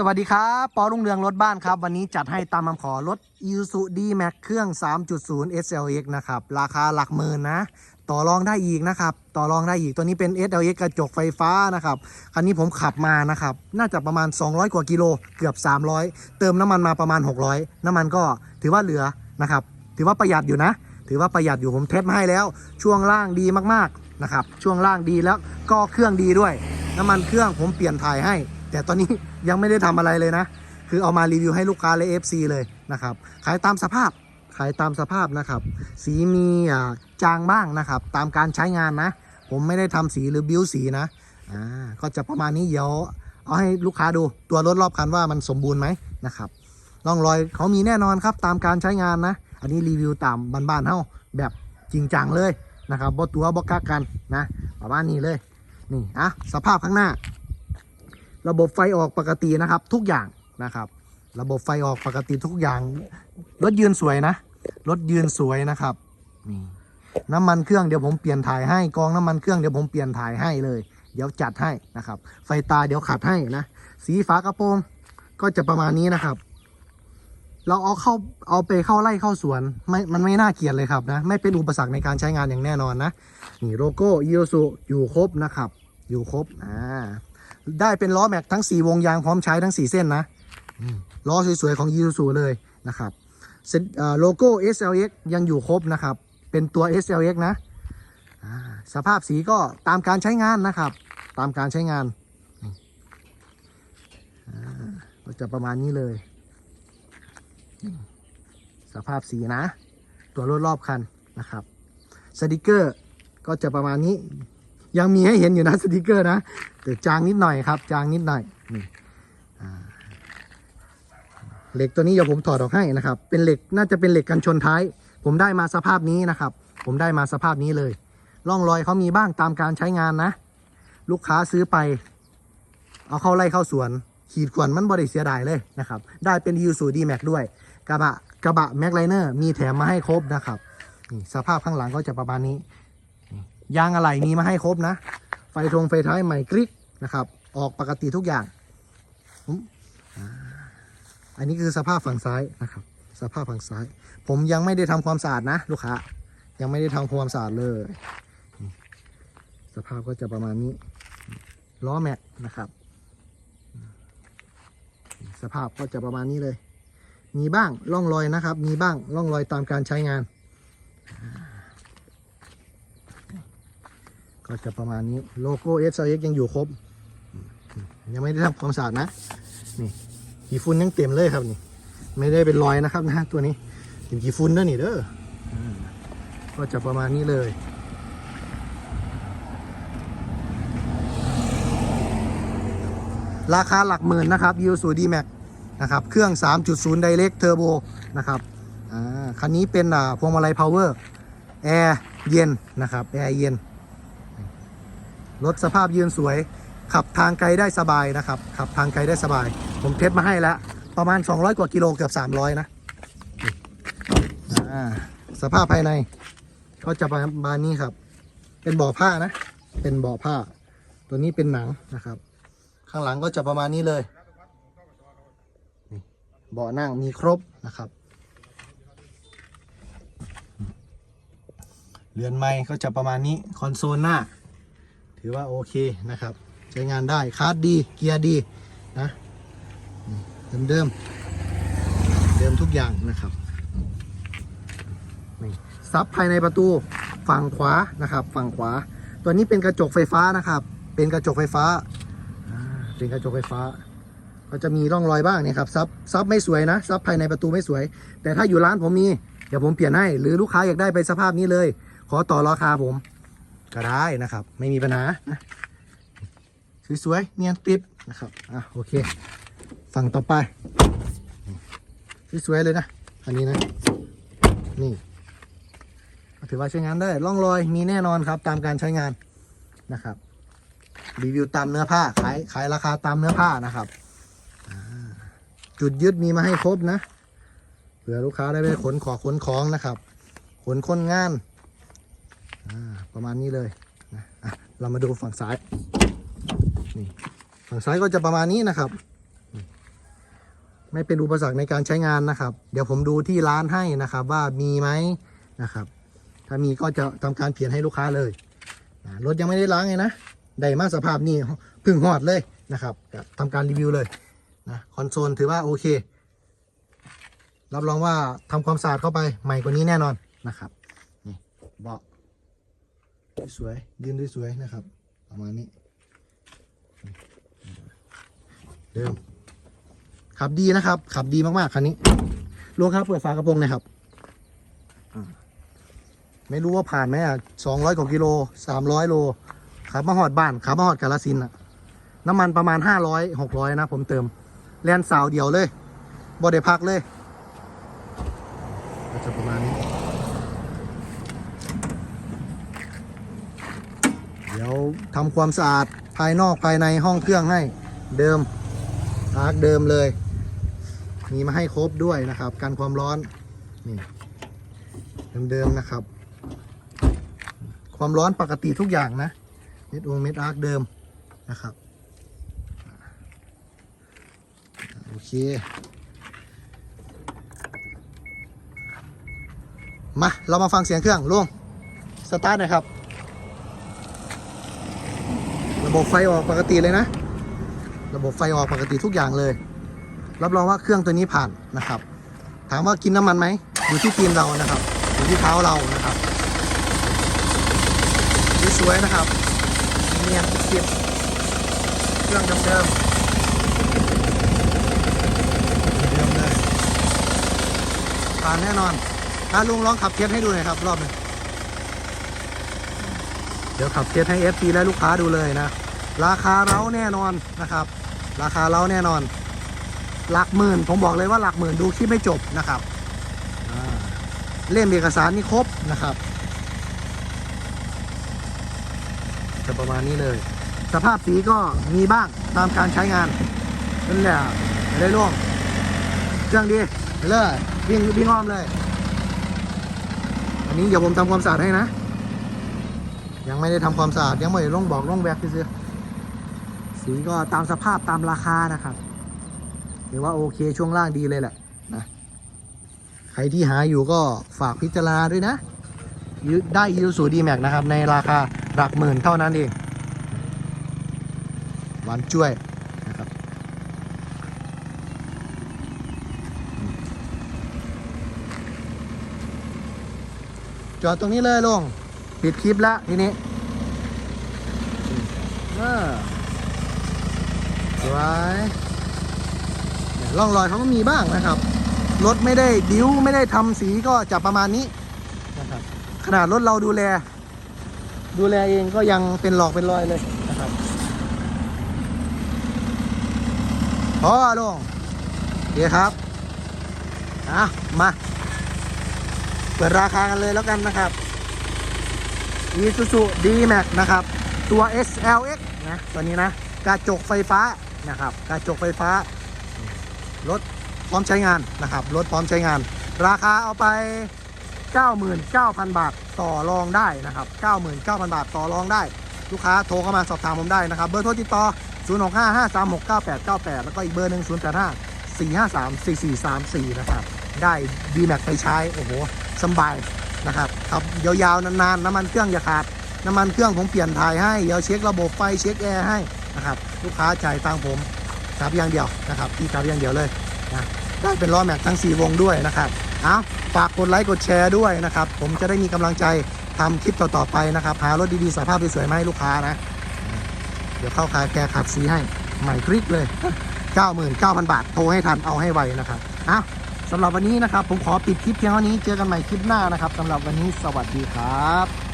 สวัสดีครับปอรุ่งเรืองรถบ้านครับ วันนี้จัดให้ตามคำขอรถ i s u d Max เครื่อง 3.0 SLX นะครับ ราคาหลักหมื่นนะ ต่อรองได้อีกนะครับ ต่อรองได้อีกตัวนี้เป็น SLX กระจกไฟฟ้านะครับ คันนี้ผมขับมานะครับ น่าจะประมาณ 200 กว่ากิโลเกือบ 300 เติมน้ำมันมาประมาณ 600 น้ำมันก็ถือว่าเหลือนะครับ ถือว่าประหยัดอยู่นะ ถือว่าประหยัดอยู่ผมเทสมาให้แล้ว ช่วงล่างดีมากๆนะครับ ช่วงล่างดีแล้วก็เครื่องดีด้วย น้ำมันเครื่องผมเปลี่ยนถ่ายให้ แต่ตอนนี้ยังไม่ได้ทำอะไรเลยนะ คือเอามารีวิวให้ลูกค้าและ FC เลยนะครับ ขายตามสภาพ ขายตามสภาพนะครับ สีมีจางบ้างนะครับ ตามการใช้งานนะ ผมไม่ได้ทำสีหรือบิ้วสีนะ อ่า ก็จะประมาณนี้เดี๋ยวเอาให้ลูกค้าดูตัวรถรอบคันว่ามันสมบูรณ์ไหมนะครับร่องรอยเขามีแน่นอนครับตามการใช้งานนะ อันนี้รีวิวตามบ้านๆเฮาแบบจริงจังเลยนะครับบ่ตัวบ่กักกันนะ ประมาณนี้เลย นี่อะสภาพข้างหน้า ระบบไฟออกปกตินะครับ ทุกอย่างนะครับ ระบบไฟออกปกติทุกอย่าง รถยืนสวยนะ รถยืนสวยนะครับนี่น้ำมันเครื่องเดี๋ยวผมเปลี่ยนถ่ายให้กองน้ำมันเครื่องเดี๋ยวผมเปลี่ยนถ่ายให้เลย เดี๋ยวจัดให้นะครับ ไฟตาเดี๋ยวขัดให้นะ สีฝากระโปรงก็จะประมาณนี้นะครับ เราเอาเข้าเอาไปเข้าไล่เข้าสวนไม่มันไม่น่าเกลียดเลยครับนะ ไม่เป็นอุปสรรคในการใช้งานอย่างแน่นอนนะ นี่โลโก้อีโสุอยู่ครบนะครับ อยู่ครบอ่า ได้เป็นล้อแม็กทั้ง 4 วงยางพร้อมใช้ทั้ง 4 เส้นนะอืมล้อสวยๆ ของ y ี u ูเลยนะครับเซ็นเอ่อโลโก้ SLX ยังอยู่ครบนะครับ เป็นตัว SLX นะอ่าสภาพสีก็ตามการใช้งานนะครับ ตามการใช้งานนี่อ่าก็จะประมาณนี้เลยนี่สภาพสีนะ ตัวรถรอบคันนะครับ สติกเกอร์ก็จะประมาณนี้ ยังมีให้เห็นอยู่นะสติกเกอร์นะแต่จางนิดหน่อยครับ จางนิดหน่อยนี่เหล็กตัวนี้เดี๋ยวผมถอดออกให้นะครับ เป็นเหล็กน่าจะเป็นเหล็กกันชนท้าย ผมได้มาสภาพนี้นะครับ ผมได้มาสภาพนี้เลยร่องรอยเขามีบ้างตามการใช้งานนะ ลูกค้าซื้อไป เอาเข้าไล่เข้าสวน ขีดข่วนมันบริเสียดายเลยนะครับ ได้เป็นยูสูดีแม็กด้วย กระบะกระบะแม็กไลเนอร์มีแถมมาให้ครบนะครับนี่สภาพข้างหลังก็จะประมาณนี้ ยางอะไหล่มีมาให้ครบนะ ไฟทงไฟท้ายใหม่กริกนะครับ ออกปกติทุกอย่าง อันนี้คือสภาพฝั่งซ้ายนะครับ สภาพฝั่งซ้าย ผมยังไม่ได้ทำความสะอาดนะ ลูกค้า ยังไม่ได้ทำความสะอาดเลย สภาพก็จะประมาณนี้ ล้อแม็กนะครับ สภาพก็จะประมาณนี้เลย มีบ้างร่องรอยนะครับ มีบ้างร่องรอยตามการใช้งาน ก็จะประมาณนี้โลโก้ s อ x ยังอยู่ครบ ยังไม่ได้ทำความสะอาดนะ นี่กี่ฝุ่นยังเต็มเลยครับนี่ ไม่ได้เป็นรอยนะครับนะตัวนี้เป็นกี่ฝุ่นด้อนี่เด้อก็จะประมาณนี้เลยราคาหลักหมื่นนะครับ u s u d Max นะครับ เครื่อง 3.0 Direct Turbo นะครับอ่าคันนี้เป็นอ่าพวงมาลัย Power แอร์เย็นนะครับ แอร์เย็น รถสภาพยืนสวย ขับทางไกลได้สบายนะครับ ขับทางไกลได้สบาย ผมเทสมาให้แล้ว ประมาณ 200 กว่ากิโลเกือบ 300 นะอ่าสภาพภายใน ก็จะประมาณนี้ครับ เป็นเบ่อผ้านะ เป็นเบ่อผ้า ตัวนี้เป็นหนังนะครับ ข้างหลังก็จะประมาณนี้เลยเบาะนั่งมีครบนะครับเรือนไม้ก็จะประมาณนี้ คอนโซลหน้า ถือว่าโอเคนะครับ ใช้งานได้คาร์ดดี เกียร์ดีนะเดิมเดิมเดิมทุกอย่างนะครับซับภายในประตูฝั่งขวานะครับ ฝั่งขวา ตัวนี้เป็นกระจกไฟฟ้านะครับ เป็นกระจกไฟฟ้าอ่าเป็นกระจกไฟฟ้า ก็จะมีร่องรอยบ้างเนี่ยครับซับซับไม่สวยนะซับภายในประตูไม่สวย แต่ถ้าอยู่ร้านผมมี เดี๋ยวผมเปลี่ยนให้ หรือลูกค้าอยากได้ไปสภาพนี้เลย ขอต่อราคาผม ก็ได้นะครับ ไม่มีปัญหานะสวยๆเนียนติดนะครับอะโอเค ฝั่งต่อไปสวยๆเลยนะ อันนี้นะ นี่ถือว่าใช้งานได้ร่องรอยมีแน่นอนครับตามการใช้งานนะครับ รีวิวตามเนื้อผ้าขายขายราคาตามเนื้อผ้านะครับ จุดยึดมีมาให้ครบนะเผื่อลูกค้าได้ไปขนขอขนของนะครับ ขนคนงาน ประมาณนี้เลยนะเรามาดูฝั่งซ้ายนี่ฝั่งซ้ายก็จะประมาณนี้นะครับ ไม่เป็นอุปสรรคในการใช้งานนะครับ เดี๋ยวผมดูที่ร้านให้นะครับว่ามีไหมนะครับ ถ้ามีก็จะทำการเปลี่ยนให้ลูกค้าเลยรถยังไม่ได้ล้างเลยนะได้มาสภาพนี้เพึ่งหอดเลยนะครับก็ทำการรีวิวเลยนะคอนโซลถือว่าโอเค รับรองว่าทำความสะอาดเข้าไปใหม่กว่านี้แน่นอนนะครับนี่เบาะ สวยๆยืนสวยๆนะครับ ประมาณนี้เดิมขับดีนะครับ ขับดีมากๆคันนี้ลุงครับเปิดฝากระโปรงนะครับไม่รู้ว่าผ่านไหมอะสองร้อยกว่ากิโลสามร้อยโลขับมาหอดบ้านขับมาหอดกาลสินอะ น้ำมันประมาณห้าร้อยหกร้อยนะผมเติม แลนสาวเดียวเลยบ่ได้พักเลยก็จะประมาณนี้ เดี๋ยวทำความสะอาดภายนอกภายในห้องเครื่องให้เดิมอาร์คเดิมเลย มีมาให้ครบด้วยนะครับ กันความร้อนนี่เดิมๆนะครับ ความร้อนปกติทุกอย่างนะเม็ดองเม็ดอาร์คเดิมนะครับโอเค มา เรามาฟังเสียงเครื่องลุงสตาร์ทหน่อยครับ ระบบไฟออกปกติเลยนะ ระบบไฟออกปกติทุกอย่างเลย รับรองว่าเครื่องตัวนี้ผ่านนะครับ ถามว่ากินน้ำมันไหมอยู่ที่ตีนเรานะครับ อยู่ที่เท้าเรานะครับสวยๆนะครับเนียนเก็บเครื่องเดิมๆเดิมเลยผ่านแน่นอนถ้าลุงลองขับเทสให้ดูหน่อยครับ รอบหนึงเดี๋ยวขับเทสให้ FC และลูกค้าดูเลยนะ ราคาเราแน่นอนนะครับ ราคาเราแน่นอน หลักหมื่น ผมบอกเลยว่าหลักหมื่นดูคลิปไม่จบนะครับเล่มเอกสารนี่ครบนะครับ จะประมาณนี้เลย สภาพสีก็มีบ้างตามการใช้งานนั่นแหละไม่ได้ล่วงเครื่องดีไปเลยวิ่งวิ่งอ้อมเลย อันนี้เดี๋ยวผมทำความสะอาดให้นะ ยังไม่ได้ทำความสะอาดยังไม่ได้ลงบอกลงแบกซื้อ สีก็ตามสภาพตามราคานะครับถือว่าโอเคช่วงล่างดีเลยแหละนะใครที่หาอยู่ก็ฝากพิจารณาด้วยนะยึดได้ยูสูดีแม็กนะครับ ในราคาหลักหมื่นเท่านั้นเองหวานจ้วยนะครับจอดตรงนี้เลยลุงปิดคลิปแล้วทีนี้ออส วยร่องรอยเขาก็มีบ้างนะครับ รถไม่ได้บิ้วไม่ได้ทำสีก็จะประมาณนี้นะครับขนาดรถเราดูแล ดูแลเองก็ยังเป็นหลอกเป็นรอยเลยนะครับพอลงโอเคครับอะมาเปิดราคากันเลยแล้วกันนะครับ Isuzu D-Max นะครับ ตัว SLX นะ ตัวนี้นะ กระจกไฟฟ้า นะครับกระจกไฟฟ้ารถพร้อมใช้งานนะครับรถพร้อมใช้งาน ราคาเอาไป 99,000 บาทต่อรองได้นะครับ 99,000 บาทต่อรองได้ ลูกค้าโทรเข้ามาสอบถามผมได้นะครับ เบอร์โทรติดต่อ 0655369898 แล้วก็อีกเบอร์หนึ่ง085 4534434 นะครับ ได้ D-Max ไปใช้โอ้โหสบายนะครับขับยาวๆนานๆน้ำมันเครื่องอย่าขาดน้ำมันเครื่องผมเปลี่ยนถ่ายให้เดี๋ยวเช็คระบบไฟเช็คแอร์ให้ นะครับลูกค้าจ่ายตังผมขับอย่างเดียวนะครับที่ขับอย่างเดียวเลยนะได้เป็นล้อแม็กทั้ง 4 วงด้วยนะครับเอาฝากกดไลค์กดแชร์ด้วยนะครับ ผมจะได้มีกำลังใจทำคลิปต่อๆไปนะครับหารถดีๆสภาพสวยๆมาให้ลูกค้านะ เดี๋ยวเข้าขายแกขัดสีให้ใหม่กริกเลย 99,000 บาท โทรให้ทันเอาให้ไวนะครับอะสำหรับวันนี้นะครับ ผมขอปิดคลิปเพียงเท่านี้เจอกันใหม่คลิปหน้านะครับสำหรับวันนี้สวัสดีครับ